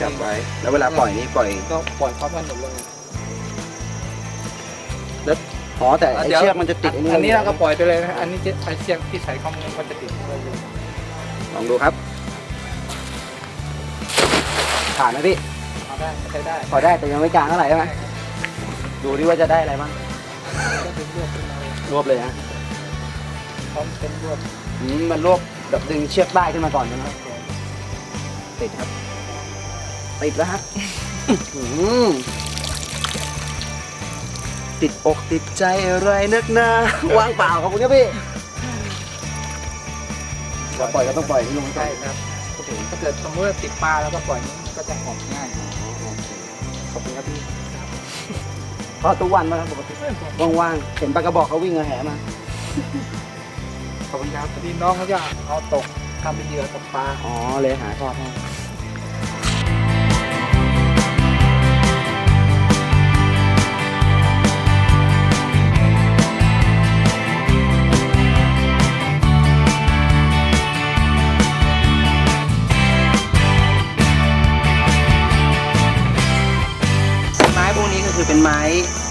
จับไว้ แล้วเวลาปล่อยนี่ปล่อย ก็ปล่อยเขาพันหมดเลยอ๋อแต่ไอ้เชือกมันจะติดอันนี้เราก็ปล่อยไปเลยนะอันนี้จะไอเชือกที่ใส่ข้อมือก็จะติดไว้เลยลองดูครับ ผ่านไหมพี่เอาได้ใช้ได้พอได้แต่ยังไม่กลางเท่าไหร่ใช่ไหมดูดิว่าจะได้อะไรบ้างก็เป็นรวบขึ้นมาเลยรวบเลยฮะพร้อมเป็นรวบอืมมันรวบแบบดึงเชือกได้ขึ้นมาก่อนใช่ไหมติดครับ ติดแล้วฮะอื้อหือติดอกติดใจอะไรนักหนาวางเปล่าขอบคุณครับพี่เราปล่อยก็ต้องปล่อยที่ลงไปใช่ครับถ้าเกิดสมมติว่าติดปลาแล้วก็ปล่อยนี้ก็จะออกง่ายขอบคุณครับพี่พอทุกวันไหมครับปกติว่างๆเห็นปลากระบอกเขาวิ่งเอาแหมาขอบคุณครับพี่น้องเขาจะเอาตกทำเป็นเหยื่อตกปลาอ๋อเลยหาทอดให้ คือเป็นไม้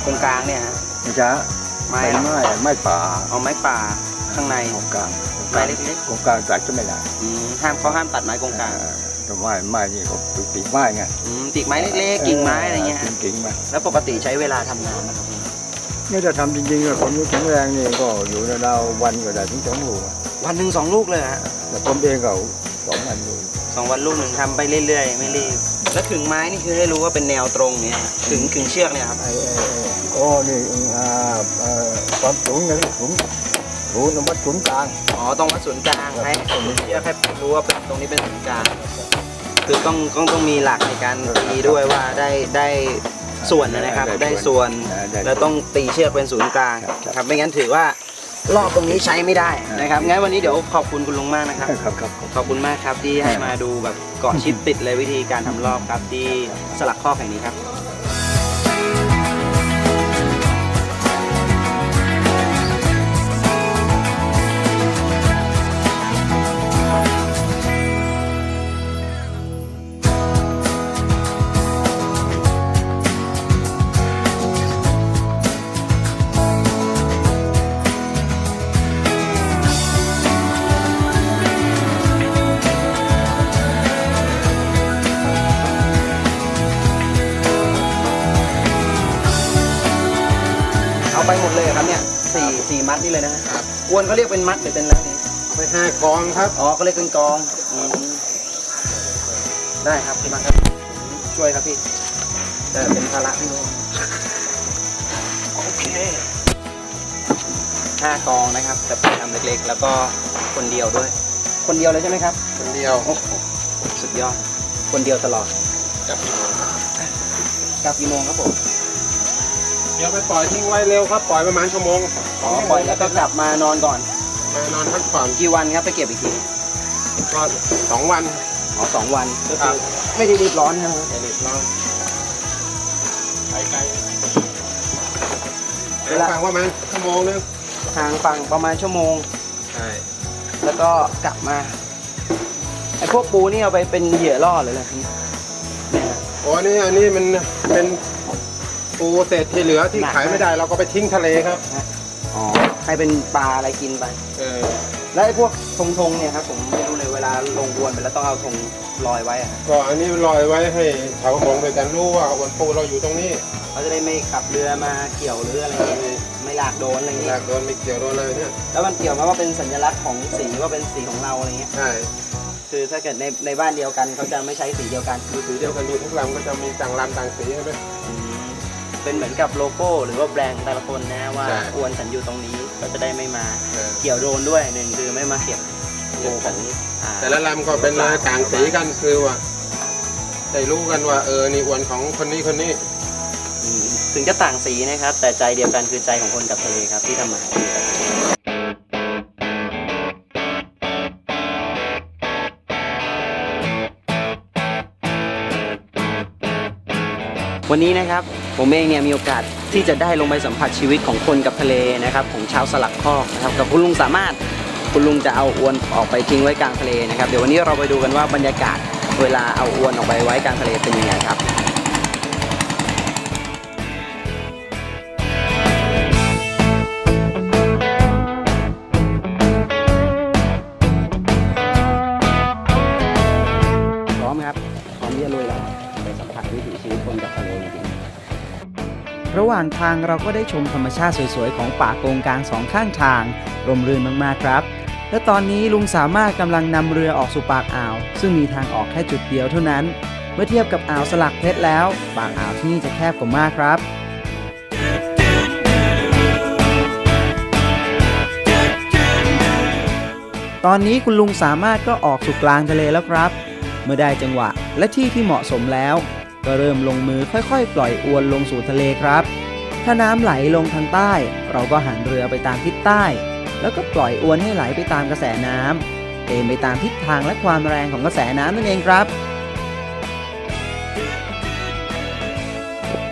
ตรงกลางเนี่ยฮะไม่ใช่ไม้ไม้ไม้ไม้ป่าเอาไม้ป่าข้างใน ของกลางไม้เล็กของกลางตัดก็ไม่ได้อืมห้ามเขาห้ามตัดไม้กงกลางเออแต่ไม้ไม้นี่ก็ปีปีกไม้ไงอืมติกไม้เล็กๆกิ่งไม้อะไรเงี้ยกิ่งกิ่งไม้แล้วปกติใช้เวลาทำงานนะครับไม่ได้ทำจริงๆอะผมแข็งแรงนี่ก็อยู่ในดาววันก็ได้ถึงสองลูกอะวันหนึ่งสองลูกเลยฮะแต่ผมเองก็สองวันลูก สองวันลูกหนึ่งทำไปเรื่อยๆ ไม่รีบ แล้วขึงไม้นี่คือให้รู้ว่าเป็นแนวตรงเนี่ยขึงขึงเชือกเนี่ยครับ ไอ้ไอ้ไอ้โอ้นี่อ่าเอ่อความสูงนะสูงสูงนวัดสูงกลาง อ๋อตรงวัดศูนย์กลางให้เชือกให้รู้ว่าเป็นตรงนี้เป็นศูนย์กลาง คือต้องต้องต้องมีหลักในการตีด้วยว่าได้ได้ส่วนนะครับ ได้ส่วนอ่าได้แล้วต้องตีเชือกเป็นศูนย์กลางครับครับไม่งั้นถือว่า รอบตรงนี้ใช้ไม่ได้นะครับงั้นวันนี้เดี๋ยวขอบคุณคุณลุงมากนะครับครับ ครับครับ ขอบคุณมากครับที่ให้มาดูแบบเกาะชิดติดเลยวิธีการทำรอบครับที่สลักข้อแห่งนี้ครับ สี่สี่มัดนี่เลยนะครับอวนเขาเรียกเป็นมัดหรือเป็นอะไรนี่ไปห้ากองครับ อ๋อเขาเรียกเป็นกองอืมได้ครับพี่มาครับ ช่วยครับพี่แต่เป็นภาระพี่นุ่มโอเคห้ากองนะครับแต่เป็นทำเล็กๆ แล้วก็คนเดียวด้วย คนเดียวเลยใช่ไหมครับ คนเดียว โอ้โหสุดยอด คนเดียวตลอด จับกลับกี่โมงครับผม เดี๋ยวไปปล่อยทิ้งไว้เร็วครับ ปล่อยประมาณชั่วโมงอ๋อปล่อยแล้วก็กลับมานอนก่อนมานอนพักผ่อนกี่วันครับไปเก็บอีกทีก็สองวันอ๋อสองวันก็ครัคืบอไม่ได้รีบร้อนใช่ไหมไอ้เด็กเราไปไกลเวลาฟังว่ามันชั่วโมงนึงทางฝั่งประมาณชั่วโมงใช่แล้วก็กลับมาไอ้พวกปูนี่เอาไปเป็นเหยื่อล่อหรืออะไรเนี่ยฮะโอ้นี่อันนี้มันเป็น ปูเศษที่เหลือที่ขายไม่ได้เราก็ไปทิ้งทะเลครับ อ๋อให้เป็นปลาอะไรกินไป เออ แล้วไอ้พวกธงธงๆเนี่ยครับผมไม่รู้เลยเวลาลงอวนไปแล้วต้องเอาธงลอยไว้อะครับก็อันนี้ลอยไว้ให้ชาวประมงด้วยกันรู้ว่าวันปูเราอยู่ตรงนี้เขาจะได้ไม่ขับเรือมาเกี่ยวหรืออะไรเงี้ยไม่หลากโดนอะไรหเงี้ลายกโดนไม่เกี่ยวโดนเลยเนี่ยแล้วมันเกี่ยวไหมว่าเป็นสัญลักษณ์ของสีว่าเป็นสีของเราอะไรเงี้ย ใช่คือถ้าเกิดในในบ้านเดียวกันเขาจะไม่ใช้สีเดียวกันดูสีเดียวกันอยู่ทุกลำก็จะมีต่างลำต่างสีใช่ไหมอืม เป็นเหมือนกับโลโก้หรือว่าแบรนด์แต่ละคนนะว่าใช่อวนฉันอยู่ตรงนี้ก็จะได้ไม่มาเออ เกี่ยวโดนด้วยหนึ่งคือไม่มาเก็บโกของอ่า แต่ละลำก็เป็นลายต่างสีกันคือว่าได้รู้กันว่าเออนี่อวนของคนนี้คนนี้อืมถึงจะต่างสีนะครับ แต่ใจเดียวกันคือใจของคนกับทะเลครับที่ทำมาหากินกัน วันนี้นะครับผมเองเนี่ยมีโอกาสที่จะได้ลงไปสัมผัสชีวิตของคนกับทะเลนะครับของชาวสลักคอกนะครับกับคุณลุงสามารถคุณลุงจะเอาอวนออกไปทิ้งไว้กลางทะเลนะครับเดี๋ยววันนี้เราไปดูกันว่าบรรยากาศเวลาเอาอวนออกไปไว้กลางทะเลเป็นยังไงครับ ระหว่างทางเราก็ได้ชมธรรมชาติสวยๆ ของป่าโกงกลางสองข้างทางร่มรื่นมากๆครับ และตอนนี้ลุงสามารถกำลังนำเรือออกสู่ปากอ่าว ซึ่งมีทางออกแค่จุดเดียวเท่านั้น เมื่อเทียบกับอ่าวสลักเพชรแล้ว ปากอ่าวที่นี่จะแคบกว่ามากครับตอนนี้คุณลุงสามารถก็ออกสู่กลางทะเลแล้วครับ เมื่อได้จังหวะและที่ที่เหมาะสมแล้ว ก็เริ่มลงมือค่อยๆ ปล่อยอวนลงสู่ทะเลครับ ถ้าน้ำไหลลงทางใต้ เราก็หันเรือไปตามทิศใต้ แล้วก็ปล่อยอวนให้ไหลไปตามกระแสน้ำเป็นไปตามทิศทางและความแรงของกระแสน้ำนั่นเองครับ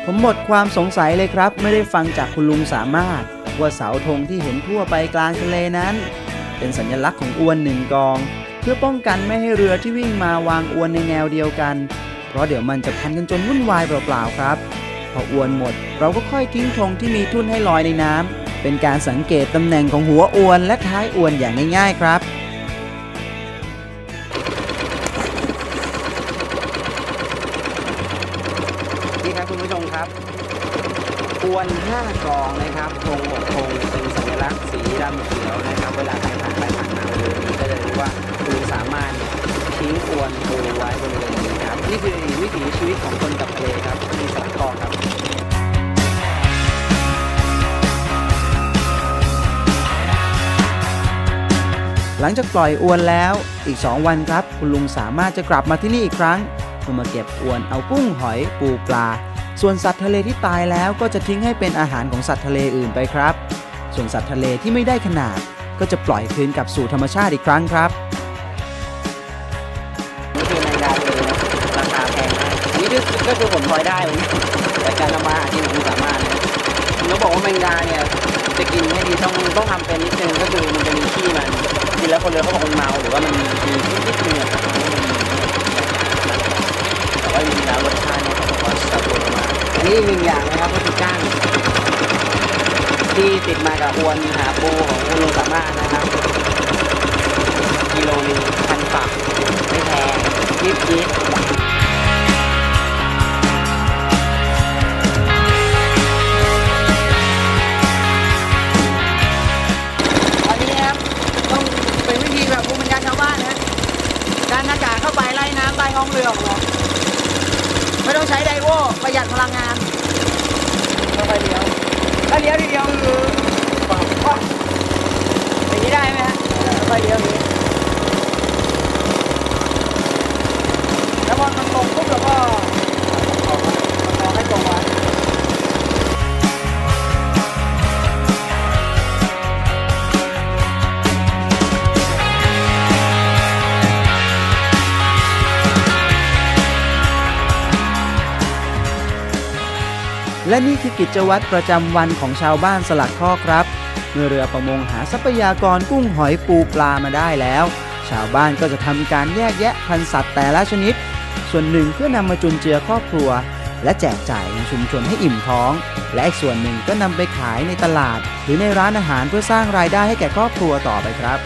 ผมหมดความสงสัยเลยครับ ไม่ได้ฟังจากคุณลุงสามารถ ว่าเสาธงที่เห็นทั่วไปกลางทะเลนั้น เป็นสัญลักษณ์ของอวนหนึ่งกอง เพื่อป้องกันไม่ให้เรือที่วิ่งมาวางอวนในแนวเดียวกัน เพราะเดี๋ยวมันจะพันกันจนวุ่นวายเปล่าๆครับ พออวนหมดเราก็ค่อยทิ้งธงที่มีทุ่นให้ลอยในน้ำเป็นการสังเกตตำแหน่งของหัวอวนและท้ายอวนอย่างง่ายๆครับนี่ครับคุณผู้ชมครับอวน5กองนะครับธงหกธงเป็นสัญลักษณ์สีดำเขียวนะครับ เวลาใครผ่านไปผ่านมาบริเวณนี้ก็จะรู้ว่าคุณสามารถทิ้งอวนปูไว้บริเวณนี้ครับ นี่คือวิถีชีวิตของคนกับทะเลครับที่สลักกอครับหลังจากปล่อยอวนแล้วอีก 2 วันครับ คุณลุงสามารถจะกลับมาที่นี่อีกครั้งเพื่อมาเก็บอวนเอากุ้งหอยปูปลา ส่วนสัตว์ทะเลที่ตายแล้วก็จะทิ้งให้เป็นอาหารของสัตว์ทะเลอื่นไปครับ ส่วนสัตว์ทะเลที่ไม่ได้ขนาด ก็จะปล่อยคืนกลับสู่ธรรมชาติอีกครั้งครับ มากอันนี้ก็คือผมพลอยได้เลยแต่การทำมาหากินสามารถนะเขาบอกว่าแมงดาเนี่ยจะกินให้ดีต้องต้องทำเป็นนิดนึงก็คือมันจะมีขี้มันกินแล้วคนเรือเขาบอกมันเมาหรือว่ามันมีมีนิดนิดนึงครับแต่ว่าจริงแล้วรสชาติเนี่ยเขาบอกว่าสบู่มากอันนี้หนึ่งอย่างนะครับก็คือก้างที่ติดมากับอวนหาปูของคุณลุงสามารถนะครับกิโลนึงพันปักไม่แพงยิบยิบ องเรือของเราไม่ต้องใช้ไดโวประหยัดพลังงานค่อยๆเลี้ยวถ้าเลี้ยวทีเดียวคือปังปังอย่างนี้ได้ไหมฮะค่อยๆเลี้ยวอย่างนี้แล้วพอมันตรงปุ๊บเราก็ และนี่คือกิจวัตรประจำวันของชาวบ้านสลักข้อครับ เมื่อเรือประมงหาทรัพยากรกุ้งหอยปูปลามาได้แล้ว ชาวบ้านก็จะทำการแยกแยะพันธุ์สัตว์แต่ละชนิด ส่วนหนึ่งเพื่อนำมาจุนเจือครอบครัว และแจกจ่ายในชุมชนให้อิ่มท้อง และอีกส่วนหนึ่งก็นำไปขายในตลาด หรือในร้านอาหารเพื่อสร้างรายได้ให้แก่ครอบครัวต่อไปครับ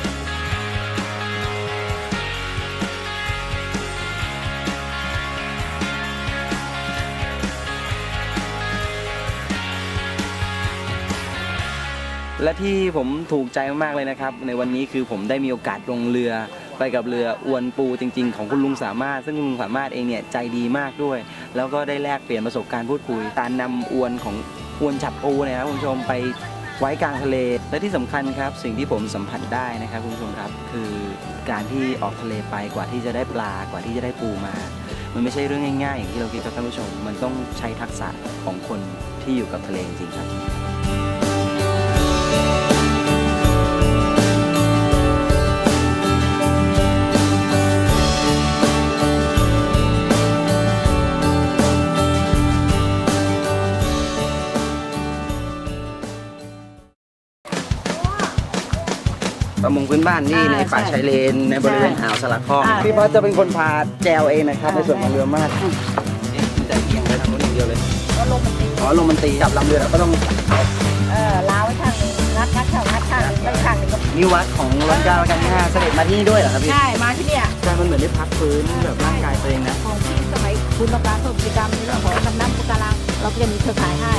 และที่ผมถูกใจมากๆเลยนะครับ ในวันนี้คือผมได้มีโอกาสลงเรือไปกับเรืออวนปูจริง ๆ ของคุณลุงสามารถ ซึ่งคุณลุงสามารถเองเนี่ยใจดีมากด้วย แล้วก็ได้แลกเปลี่ยนประสบการณ์พูดคุยการนำอวนของอวนจับปูเนยนะครับคุณผู้ชมไปไว้กลางทะเล และที่สำคัญครับ สิ่งที่ผมสัมผัสได้นะครับคุณผู้ชมครับ คือการที่ออกทะเลไปกว่าที่จะได้ปลากว่าที่จะได้ปูมา มันไม่ใช่เรื่องง่ายๆอย่างที่เราคิดครับท่านผู้ชม มันต้องใช้ทักษะของคนที่อยู่กับทะเลจริงๆครับ บ้านบ้านนี่อ่าในป่าใช่ชายเลนในบริเวณใช่อ่าวสลักคองอ่าพี่พอจะเป็นคนพาแจวเองนะครับอ่าในส่วนของเรือมาดเอ๊ะมันจะเอียงไปทางโน้นอย่างเดียวเลยก็ลงมันตีอ๋อลมมันตีจับลำเรือแล้วก็ต้องเออล้าวไว้ข้างหนึงงัดงัดข้างงัดข้างหนึงไม่ข้างหนึงก็นิวัดของรัชกาลรัชกาลที่ห้าเสด็จมาที่นี่ด้วยเหรอครับพี่ใช่มาที่เนี่ยใช่มันเหมือนได้พักฟื้นแบบร่างกายตัวเองนะของที่สมัยคุณต้องการเพิ่มกิจกรรมในเรื่องของดำน้ำปะการังเราก็จะมีเครือข่ายให้